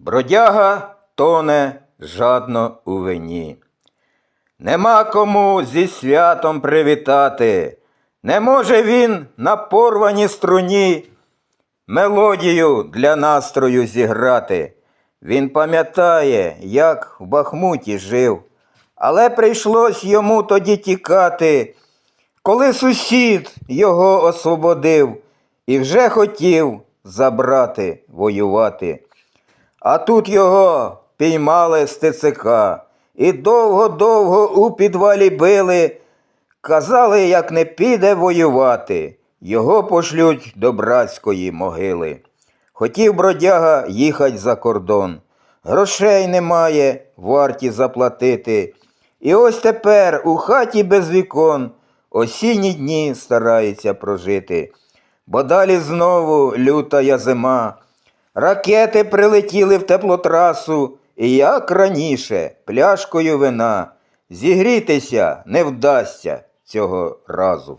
Бродяга тоне жадно у вині. Нема кому зі святом привітати, не може він на порваній струні мелодію для настрою зіграти. Він пам'ятає, як в Бахмуті жив, але прийшлось йому тоді тікати, коли сусід його освободив і вже хотів забрати воювати. А тут його піймали з ТЦК і довго-довго у підвалі били. Казали, як не піде воювати, його пошлють до братської могили. Хотів бродяга їхать за кордон. Грошей немає, варті заплатити. І ось тепер у хаті без вікон осінні дні старається прожити. Бо далі знову лютая зима. Ракети прилетіли в теплотрасу, і як раніше, пляшкою вина. Зігрітися не вдасться цього разу.